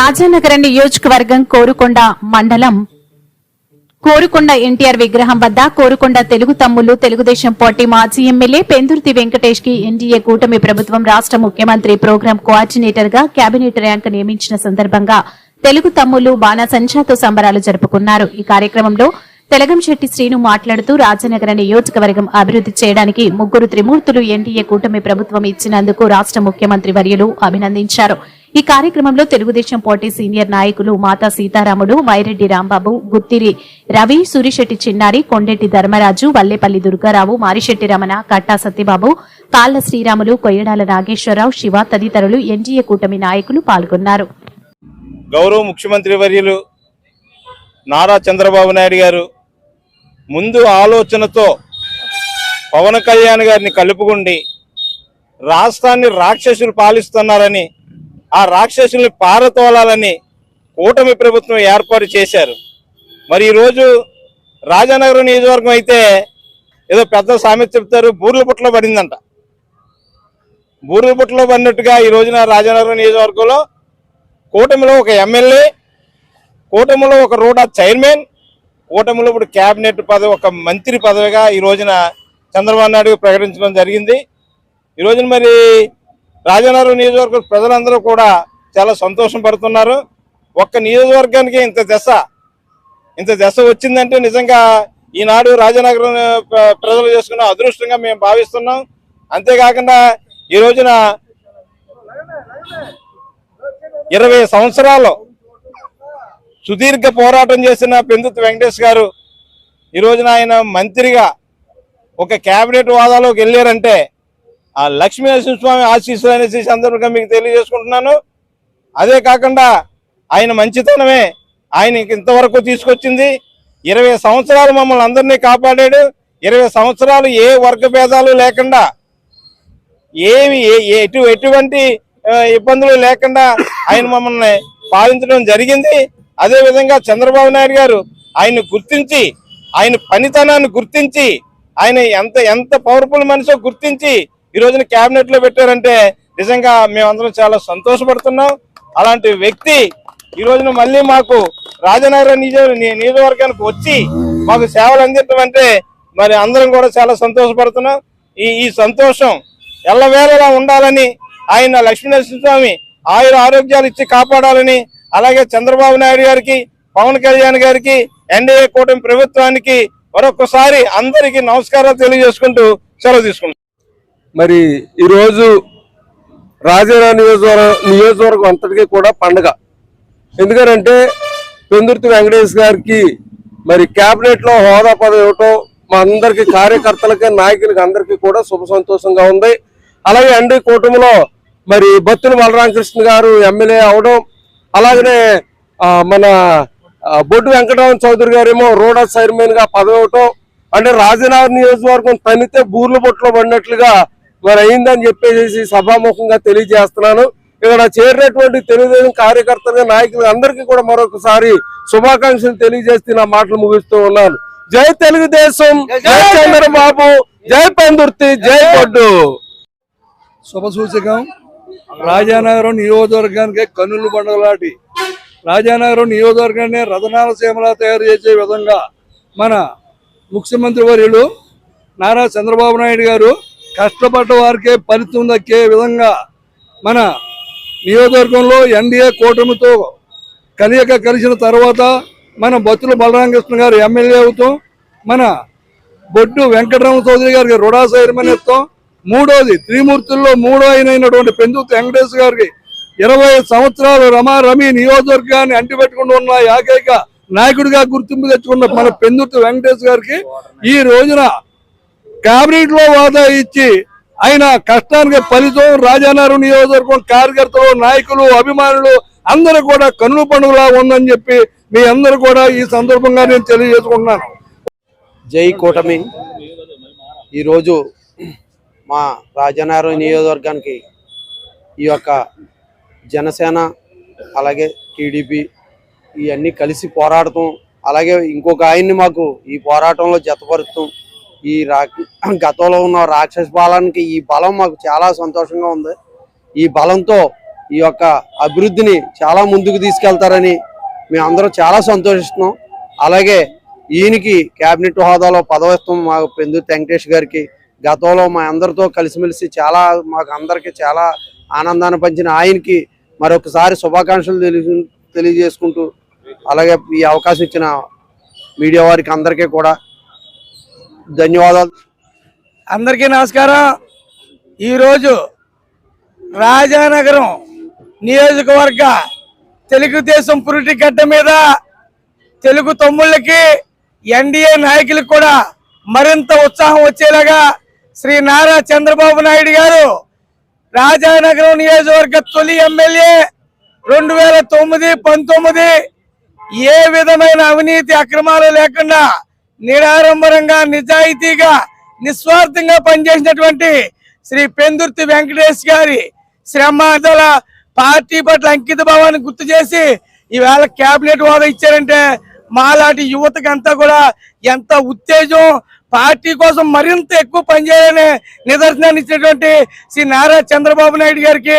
రాజానగర నియోజకవర్గం కోరుకొండ మండలం కోరుకొండ ఎన్టీఆర్ విగ్రహం వద్ద కోరుకొండ తెలుగు తమ్ముళ్ళు తెలుగుదేశం పార్టీ మాజీ ఎమ్మెల్యే పెందుర్తి వెంకటేష్కి ఎన్డీఏ కూటమి ప్రభుత్వం రాష్ట ముఖ్యమంత్రి ప్రోగ్రాం కోఆర్డినేటర్గా కేబినెట్ ర్యాంక్ నియమించిన సందర్భంగా తెలుగు తమ్ముళ్ళు బాణసంచాతో సంబరాలు జరుపుకున్నారు. ఈ కార్యక్రమంలో తెలగంశెట్టి శ్రీను మాట్లాడుతూ రాజనగర నియోజకవర్గం అభివృద్ది చేయడానికి ముగ్గురు త్రిమూర్తులు ఎన్డీఏ కూటమి ప్రభుత్వం ఇచ్చినందుకు రాష్ట ముఖ్యమంత్రి వర్యులు అభినందించారు. ఈ కార్యక్రమంలో తెలుగుదేశం పార్టీ సీనియర్ నాయకులు మాతా సీతారాములు వైరెడ్డి రాంబాబు గుత్తిరి రవి సూరిశెట్టి చిన్నారి కొండెట్టి ధర్మరాజు వల్లేపల్లి దుర్గారావు మారిశెట్టి రమణ కట్టా సత్యబాబు కాళ్ళ శ్రీరాములు కొయ్యడాల నాగేశ్వరరావు శివ తదితరులు ఎన్డీఏ కూటమి నాయకులు పాల్గొన్నారు. గౌరవ ముఖ్యమంత్రి వర్యులు నారా చంద్రబాబు నాయుడు గారు ముందు ఆలోచనతో పవన్ కళ్యాణ్ గారిని కలుపుకుండి రాష్ట్రాన్ని రాక్షసులు పాలిస్తున్నారని ఆ రాక్షసుల్ని పారతోలాలని కూటమి ప్రభుత్వం ఏర్పాటు చేశారు. మరి ఈరోజు రాజానగరం నియోజకవర్గం అయితే ఏదో పెద్ద సామెత చెప్తారు బూర్ల పుట్టలో పడిందంట. బూర్ల పుట్టలో పడినట్టుగా ఈ రోజున రాజానగరం నియోజకవర్గంలో కూటమిలో ఒక ఎమ్మెల్యే కూటమిలో ఒక రోడా చైర్మన్ కూటమిలో ఇప్పుడు క్యాబినెట్ పదవి ఒక మంత్రి పదవిగా ఈ రోజున చంద్రబాబు నాయుడు ప్రకటించడం జరిగింది. ఈ రోజున మరి రాజనగరం నియోజకవర్గ ప్రజలందరూ కూడా చాలా సంతోషం పడుతున్నారు. ఒక్క నియోజకవర్గానికి ఇంత దశ ఇంత దశ వచ్చిందంటే నిజంగా ఈనాడు రాజనగరం ప్రజలు చేసుకున్న అదృష్టంగా మేము భావిస్తున్నాం. అంతేకాకుండా ఈ రోజున ఇరవై సంవత్సరాలు సుదీర్ఘ పోరాటం చేసిన పెందుతు వెంకటేష్ గారు ఈ రోజున ఆయన మంత్రిగా ఒక కేబినెట్ వాదాలోకి వెళ్ళారంటే ఆ లక్ష్మీ నరసింహస్వామి ఆశీస్సులు అనేసి సందర్భంగా మీకు తెలియజేసుకుంటున్నాను. అదే కాకుండా ఆయన మంచితనమే ఆయన ఇంతవరకు తీసుకొచ్చింది. ఇరవై సంవత్సరాలు మమ్మల్ని అందరినీ కాపాడాడు. ఇరవై సంవత్సరాలు ఏ వర్గ భేదాలు లేకుండా ఏమి ఏ- ఎటు ఎటువంటి ఇబ్బందులు లేకుండా ఆయన మమ్మల్ని పాలించడం జరిగింది. అదే విధంగా చంద్రబాబు నాయుడు గారు ఆయన్ని గుర్తించి ఆయన పనితనాన్ని గుర్తించి ఆయన ఎంత ఎంత పవర్ఫుల్ మనిషో గుర్తించి ఈ రోజున క్యాబినెట్లో పెట్టారంటే నిజంగా మేమందరం చాలా సంతోషపడుతున్నాం. అలాంటి వ్యక్తి ఈ రోజున మళ్ళీ మాకు రాజనగరం నియోజ నియోజకవర్గానికి వచ్చి మాకు సేవలు అందించడం అంటే మరి అందరం కూడా చాలా సంతోషపడుతున్నాం. ఈ ఈ సంతోషం ఎల్లవేళలా ఉండాలని ఆయన లక్ష్మీనరసింహస్వామి ఆయుర ఆరోగ్యాలు ఇచ్చి కాపాడాలని అలాగే చంద్రబాబు నాయుడు గారికి పవన్ కళ్యాణ్ గారికి ఎన్డీఏ కూటమి ప్రభుత్వానికి మరొకసారి అందరికీ నమస్కారాలు తెలియజేసుకుంటూ సెలవు తీసుకుంటాం మరి ఈరోజు రాజారావు నియోజకవర్గం నియోజకవర్గం అంతటికీ కూడా పండగ. ఎందుకనంటే పెందుర్తి వెంకటేష్ గారికి మరి క్యాబినెట్లో హోదా పదవి ఇవ్వటం మా అందరికీ కార్యకర్తలకి నాయకులకి అందరికీ కూడా శుభ సంతోషంగా ఉంది. అలాగే అండి కూటమిలో మరి బత్తుల బలరామకృష్ణ గారు ఎమ్మెల్యే అవడం అలాగనే మన బొడ్డు వెంకటరామన్ చౌదరి గారేమో రోడా చైర్మన్గా పదవి ఇవ్వటం అంటే రాజనగర్ నియోజకవర్గం తనితే బూర్లు బొట్లో పడినట్లుగా మరి అయిందని చెప్పేసి సభాముఖంగా తెలియజేస్తున్నాను. ఇక్కడ చేరినటువంటి తెలుగుదేశం కార్యకర్తలు నాయకులు అందరికీ కూడా మరొకసారి శుభాకాంక్షలు తెలియజేస్తూ నా మాటలు ముగిస్తూ ఉన్నాను. జై తెలుగుదేశం జై చంద్రబాబు జై పెందుర్తి జై బొడ్డు శుభసూచకం రాజానగరం నియోజకవర్గానికి కన్నుల పండుగ లాంటి రాజానగరం నియోజకవర్గాన్ని రథనాల సీమలా తయారు చేసే విధంగా మన ముఖ్యమంత్రి వర్యులు నారా చంద్రబాబు నాయుడు గారు కష్టపడ్డ వారికే ఫలితం దక్కే విధంగా మన నియోజకవర్గంలో ఎన్డీఏ కూటమితో కలియక కలిసిన తర్వాత మన బొత్తుల బలరామకృష్ణ గారు ఎమ్మెల్యే అవుతాం. మన బొడ్డు వెంకటరామ చౌదరి గారికి రుడా సైర్మనిత్వం మూడోది త్రిమూర్తుల్లో మూడో అయినటువంటి పెందుతు వెంకటేశ్వర గారికి ఇరవై సంవత్సరాలు రమా రమి నియోజకవర్గాన్ని అంటిపెట్టుకుని ఉన్న ఏకైక నాయకుడిగా గుర్తింపు తెచ్చుకున్న మన పెందుతు వెంకటేశ్వర గారికి ఈ రోజున కేబినెట్లో హోదా ఇచ్చి ఆయన కష్టానికి ఫలితం రాజానగరం నియోజకవర్గం కార్యకర్తలు నాయకులు అభిమానులు అందరూ కూడా కన్ను పండుగలా ఉందని చెప్పి మీ అందరూ కూడా ఈ సందర్భంగా నేను తెలియజేసుకుంటున్నాను. జై కూటమి. ఈరోజు మా రాజానగరం నియోజకవర్గానికి ఈ యొక్క జనసేన అలాగే టీడీపీ ఇవన్నీ కలిసి పోరాడటం అలాగే ఇంకొక ఆయన్ని మాకు ఈ పోరాటంలో జతపరుస్తాం. ఈ రా గతంలో ఉన్న రాక్షస బలానికి ఈ బలం మాకు చాలా సంతోషంగా ఉంది. ఈ బలంతో ఈ యొక్క అభివృద్ధిని చాలా ముందుకు తీసుకెళ్తారని మేమందరూ చాలా సంతోషిస్తున్నాం. అలాగే ఈయనకి కేబినెట్ హోదాలో పదవిత్వం మా పెందు వెంకటేష్ గారికి గతంలో మా అందరితో కలిసిమెలిసి చాలా మాకు అందరికీ చాలా ఆనందాన్ని పంచిన ఆయనకి మరొకసారి శుభాకాంక్షలు తెలియ తెలియజేసుకుంటూ అలాగే ఈ అవకాశం ఇచ్చిన మీడియా వారికి అందరికీ కూడా ధన్యవాదాలు. అందరికీ నమస్కారం. ఈరోజు రాజానగరం నియోజకవర్గ తెలుగుదేశం పురిటి గడ్డ మీద తెలుగు తమ్ముళ్ళకి ఎన్డీఏ నాయకులకు కూడా మరింత ఉత్సాహం వచ్చేలాగా శ్రీ నారా చంద్రబాబు నాయుడు గారు రాజానగరం నియోజకవర్గ తొలి ఎమ్మెల్యే రెండు వేల తొమ్మిది పంతొమ్మిది ఏ విధమైన అవినీతి అక్రమాలు లేకుండా నిరాడంబరంగా నిజాయితీగా నిస్వార్థంగా పనిచేసినటువంటి శ్రీ పెందుర్తి వెంకటేష్ గారి శ్రమదల పార్టీ పట్ల అంకిత భావాన్ని గుర్తు చేసి ఈవేళ కేబినెట్ హోదా ఇచ్చారంటే మాలాంటి యువతకి అంతా కూడా ఎంత ఉత్తేజం పార్టీ కోసం మరింత ఎక్కువ పనిచేయాలనే నిదర్శనాన్ని ఇచ్చినటువంటి శ్రీ నారా చంద్రబాబు నాయుడు గారికి